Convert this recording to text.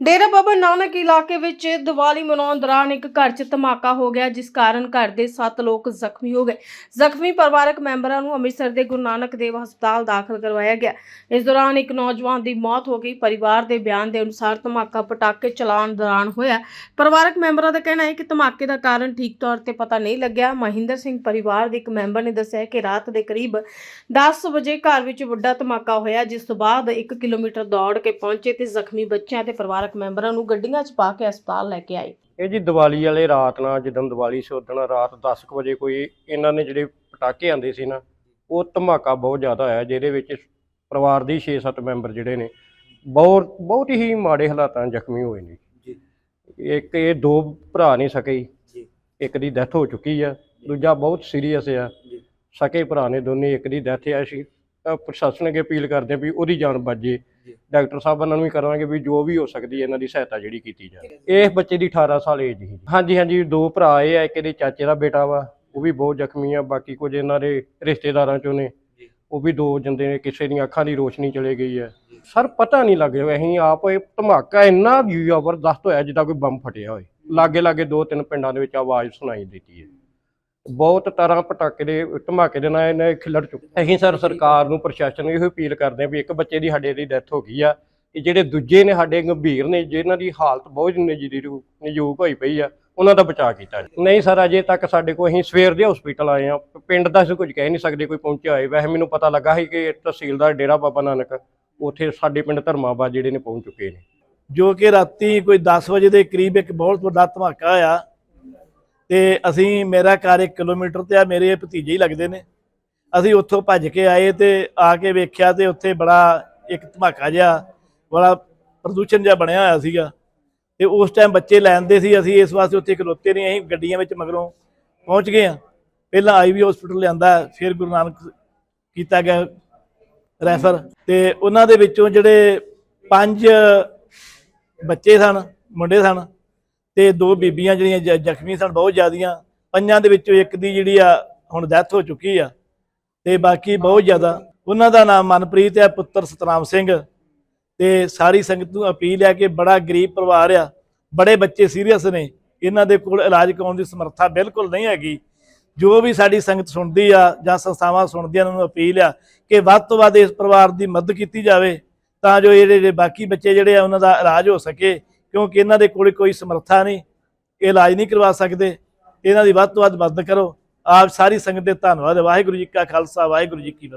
ਡੇਰਾ ਬਾਬਾ ਨਾਨਕ ਇਲਾਕੇ ਵਿੱਚ ਦੀਵਾਲੀ ਮਨਾਉਣ ਦੌਰਾਨ ਇੱਕ ਘਰ 'ਚ ਧਮਾਕਾ ਹੋ ਗਿਆ, ਜਿਸ ਕਾਰਨ ਘਰ ਦੇ 7 ਲੋਕ ਜ਼ਖਮੀ ਹੋ ਗਏ। ਜ਼ਖਮੀ ਪਰਿਵਾਰਕ ਮੈਂਬਰਾਂ ਨੂੰ ਅੰਮ੍ਰਿਤਸਰ ਦੇ ਗੁਰੂ ਨਾਨਕ ਦੇਵ ਹਸਪਤਾਲ ਦਾਖਲ ਕਰਵਾਇਆ ਗਿਆ। ਇਸ ਦੌਰਾਨ ਇੱਕ ਨੌਜਵਾਨ ਦੀ ਮੌਤ ਹੋ ਗਈ। ਪਰਿਵਾਰ ਦੇ ਬਿਆਨ ਦੇ ਅਨੁਸਾਰ ਧਮਾਕਾ ਪਟਾਕੇ ਚਲਾਉਣ ਦੌਰਾਨ ਹੋਇਆ। ਪਰਿਵਾਰਕ ਮੈਂਬਰਾਂ ਦਾ ਕਹਿਣਾ ਹੈ ਕਿ ਧਮਾਕੇ ਦਾ ਕਾਰਨ ਠੀਕ ਤੌਰ ਤੇ ਪਤਾ ਨਹੀਂ ਲੱਗਿਆ। ਮਹਿੰਦਰ ਸਿੰਘ ਪਰਿਵਾਰ ਦੇ ਇੱਕ ਮੈਂਬਰ ਨੇ ਦੱਸਿਆ ਕਿ ਰਾਤ ਦੇ ਕਰੀਬ 10 ਵਜੇ ਘਰ ਵਿੱਚ ਵੱਡਾ ਧਮਾਕਾ ਹੋਇਆ, ਜਿਸ ਤੋਂ ਬਾਅਦ 1 ਕਿਲੋਮੀਟਰ ਦੌੜ ਕੇ ਪਹੁੰਚੇ ਤੇ ਜ਼ਖਮੀ ਬੱਚਿਆਂ ਤੇ ਪਰਿਵਾਰਕ ਮੈਂਬਰਾਂ ਨੂੰ ਗੱਡੀਆਂ 'ਚ ਪਾ ਕੇ ਹਸਪਤਾਲ ਲੈ ਕੇ ਆਏ। ਇਹ ਜੀ ਦੀਵਾਲੀ ਵਾਲੇ ਰਾਤ ਨਾਲ ਜਦੋਂ ਦੀਵਾਲੀ ਸੀ ਉਦੋਂ ਰਾਤ 10 ਕੁ ਵਜੇ ਕੋਈ ਇਹਨਾਂ ਨੇ ਜਿਹੜੇ ਪਟਾਕੇ ਆਂਦੇ ਸੀ ਨਾ ਉਹ ਧਮਾਕਾ ਬਹੁਤ ਜ਼ਿਆਦਾ ਹੋਇਆ ਜਿਹਦੇ ਵਿੱਚ ਪਰਿਵਾਰ ਦੇ 6-7 ਮੈਂਬਰ ਜਿਹੜੇ ਨੇ ਬਹੁਤ ਬਹੁਤ ਹੀ ਮਾੜੇ ਹਾਲਾਤਾਂ ਜ਼ਖਮੀ ਹੋਏ ਨੇ। ਜੀ। ਇੱਕ ਇਹ ਦੋ ਭਰਾ ਨਹੀਂ ਸਕੇ। ਜੀ। ਇੱਕ ਦੀ ਡੈਥ ਹੋ ਚੁੱਕੀ ਆ ਦੂਜਾ ਬਹੁਤ ਸੀਰੀਅਸ ਆ। ਜੀ। ਸਕੇ ਭਰਾ ਨੇ ਦੋਨੇ ਇੱਕ ਦੀ ਡੈਥ ਆ ਸੀ ਤਾਂ ਪ੍ਰਸ਼ਾਸਨ ਅੱਗੇ ਅਪੀਲ ਕਰਦੇ ਆ ਵੀ ਉਹਦੀ ਜਾਨ ਬਚੇ ਜੀ। ਡਾਕਟਰ ਸਾਹਿਬਾਂ ਨਾਲ ਵੀ ਕਰਾਂਗੇ ਵੀ ਜੋ ਵੀ ਹੋ ਸਕਦੀ ਹੈ ਇਹਨਾਂ ਦੀ ਸਹਾਇਤਾ ਜਿਹੜੀ ਕੀਤੀ ਜਾਵੇ। ਇਹ ਬੱਚੇ ਦੀ 18 ਸਾਲ ਏਜ ਸੀ ਹਾਂਜੀ ਹਾਂਜੀ ਦੋ ਭਰਾ ਇਹ ਆ ਇੱਕ ਇਹਦੇ ਚਾਚੇ ਦਾ ਬੇਟਾ ਵਾ ਉਹ ਵੀ ਬਹੁਤ ਜ਼ਖਮੀ ਆ ਬਾਕੀ ਕੁਝ ਇਹਨਾਂ ਦੇ ਰਿਸ਼ਤੇਦਾਰਾਂ ਚੋਂ ਨੇ। ਉਹ ਵੀ ਦੋ ਜੰਦੇ ਨੇ ਕਿਸੇ ਦੀਆਂ ਅੱਖਾਂ ਦੀ ਰੋਸ਼ਨੀ ਚਲੇ ਗਈ ਹੈ। ਸਰ ਪਤਾ ਨਹੀਂ ਲੱਗ ਰਿਹਾ ਅਸੀਂ ਆਪ ਇਹ ਧਮਾਕਾ ਇੰਨਾ ਜ਼ਬਰਦਸਤ ਹੋਇਆ ਜਿੱਦਾਂ ਕੋਈ ਬੰਬ ਫਟਿਆ ਹੋਏ। ਲਾਗੇ ਲਾਗੇ ਦੋ ਤਿੰਨ ਪਿੰਡਾਂ ਦੇ ਵਿੱਚ ਆਵਾਜ਼ ਸੁਣਾਈ ਦਿੱਤੀ ਹੈ। ਬਹੁਤ ਤਰ੍ਹਾਂ ਪਟਾਕੇ ਦੇ, ਧਮਾਕੇ ਦੇ ਨਾਲ ਇਹਨੇ ਖਿਲੜ ਚੁੱਕੇ ਅਸੀਂ ਸਰ ਸਰਕਾਰ ਨੂੰ, ਪ੍ਰਸ਼ਾਸਨ ਨੂੰ ਇਹੋ ਅਪੀਲ ਕਰਦੇ ਹਾਂ ਵੀ ਇੱਕ ਬੱਚੇ ਦੀ ਸਾਡੇ ਦੀ ਡੈਥ ਹੋ ਗਈ ਆ ਤੇ ਜਿਹੜੇ ਦੂਜੇ ਨੇ ਸਾਡੇ ਗੰਭੀਰ ਨੇ ਜਿਨ੍ਹਾਂ ਦੀ ਹਾਲਤ ਬਹੁਤ ਨਜੀਰੂ ਨਜੂਕ ਹੋਈ ਪਈ ਆ, ਉਹਨਾਂ ਦਾ ਬਚਾਅ ਕੀਤਾ ਜਾਏ। ਨਹੀਂ ਸਰ, ਅਜੇ ਤੱਕ ਸਾਡੇ ਕੋਲ ਅਸੀਂ ਸਵੇਰ ਦੇ ਹਸਪੀਟਲ ਆਏ ਆ ਪਿੰਡ ਦਾ ਅਸੀਂ ਕੁਝ ਕਹਿ ਨਹੀਂ ਸਕਦੇ, ਕੋਈ ਪਹੁੰਚਿਆ ਹੋਏ, ਵੈਸੇ ਮੈਨੂੰ ਪਤਾ ਲੱਗਾ ਸੀ ਕਿ ਤਹਿਸੀਲਦਾਰ ਡੇਰਾ ਬਾਬਾ ਨਾਨਕ, ਉੱਥੇ ਸਾਡੇ ਪਿੰਡ ਧਰਮਾਬਾਦ ਜਿਹੜੇ ਨੇ ਪਹੁੰਚ ਚੁੱਕੇ ਨੇ ਜੋ ਕਿ ਰਾਤੀ ਕੋਈ 10 ਵਜੇ ਦੇ ਕਰੀਬ ਇੱਕ ਬਹੁਤ ਵੱਡਾ ਧਮਾਕਾ ਹੋਇਆ ਤੇ ਅਸੀਂ, ਮੇਰਾ ਘਰ 1 ਕਿਲੋਮੀਟਰ ਤੇ ਆ, ਮੇਰੇ ਭਤੀਜੇ ਹੀ ਲੱਗਦੇ ਨੇ। ਅਸੀਂ ਉੱਥੋਂ ਭੱਜ ਕੇ ਆਏ ਤੇ ਆ ਕੇ ਵੇਖਿਆ ਤੇ ਉੱਥੇ ਬੜਾ ਇੱਕ ਧਮਾਕਾ ਜਿਹਾ, ਬੜਾ ਪ੍ਰਦੂਸ਼ਣ ਜਿਹਾ ਬਣਿਆ ਹੋਇਆ ਸੀਗਾ। ਤੇ ਉਸ ਟਾਈਮ ਬੱਚੇ ਲੈਂਦੇ ਸੀ, ਅਸੀਂ ਇਸ ਵਾਸਤੇ ਉੱਥੇ ਖਲੋਤੇ ਨਹੀਂ, ਅਸੀਂ ਗੱਡੀਆਂ ਵਿੱਚ ਮਗਰੋਂ ਪਹੁੰਚ ਗਏ ਆ ਪਹਿਲਾਂ ਆਈਵੀ ਹਸਪੀਟਲ ਲਿਆਂਦਾ, ਫਿਰ ਗੁਰੂ ਨਾਨਕ ਕੀਤਾ ਗਿਆ ਰੈਫਰ ਤੇ ਉਹਨਾਂ ਦੇ ਵਿੱਚੋਂ ਜਿਹੜੇ ਪੰਜ ਬੱਚੇ ਸਨ, ਮੁੰਡੇ ਸਨ ਤੇ ਦੋ ਬੀਬੀਆਂ ਜਿਹੜੀਆਂ ਜ- ਜ਼ਖਮੀ ਸਨ, ਬਹੁਤ ਜ਼ਿਆਦੀਆਂ। ਪੰਜਾਂ ਦੇ ਵਿੱਚੋਂ ਇੱਕ ਦੀ ਜਿਹੜੀ ਆ, ਹੁਣ ਡੈਥ ਹੋ ਚੁੱਕੀ ਆ। ਤੇ ਬਾਕੀ ਬਹੁਤ ਜ਼ਿਆਦਾ। ਉਹਨਾਂ ਦਾ ਨਾਮ ਮਨਪ੍ਰੀਤ ਹੈ, ਪੁੱਤਰ ਸਤਨਾਮ ਸਿੰਘ। ਤੇ ਸਾਰੀ ਸੰਗਤ ਨੂੰ ਅਪੀਲ ਹੈ ਕਿ ਬੜਾ ਗਰੀਬ ਪਰਿਵਾਰ ਆ। ਬੜੇ ਬੱਚੇ ਸੀਰੀਅਸ ਨੇ। ਇਹਨਾਂ ਦੇ ਕੋਲ ਇਲਾਜ ਕਰਾਉਣ ਦੀ ਸਮਰੱਥਾ ਬਿਲਕੁਲ ਨਹੀਂ ਹੈਗੀ। ਜੋ ਵੀ ਸਾਡੀ ਸੰਗਤ ਸੁਣਦੀ ਆ ਜਾਂ ਸੰਸਥਾਵਾਂ ਸੁਣਦੀਆਂ ਉਹਨਾਂ ਨੂੰ ਅਪੀਲ ਆ ਕਿ ਵੱਧ ਤੋਂ ਵੱਧ ਇਸ ਪਰਿਵਾਰ ਦੀ ਮਦਦ ਕੀਤੀ ਜਾਵੇ, ਤਾਂ ਜੋ ਇਹ ਜਿਹੜੇ ਬਾਕੀ ਬੱਚੇ ਜਿਹੜੇ ਆ, ਉਹਨਾਂ ਦਾ ਇਲਾਜ ਹੋ ਸਕੇ। ਕਿਉਂਕਿ ਇਹਨਾਂ ਦੇ ਕੋਲ ਕੋਈ ਸਮਰੱਥਾ ਨਹੀਂ, ਇਹ ਇਲਾਜ ਨਹੀਂ ਕਰਵਾ ਸਕਦੇ, ਇਹਨਾਂ ਦੀ ਵੱਧ ਤੋਂ ਵੱਧ ਮਦਦ ਕਰੋ। ਆਪ ਸਾਰੀ ਸੰਗਤ ਦੇ ਧੰਨਵਾਦ, ਵਾਹਿਗੁਰੂ ਜੀ ਕਾ ਖਾਲਸਾ, ਵਾਹਿਗੁਰੂ ਜੀ ਕੀ ਫਤਿਹ।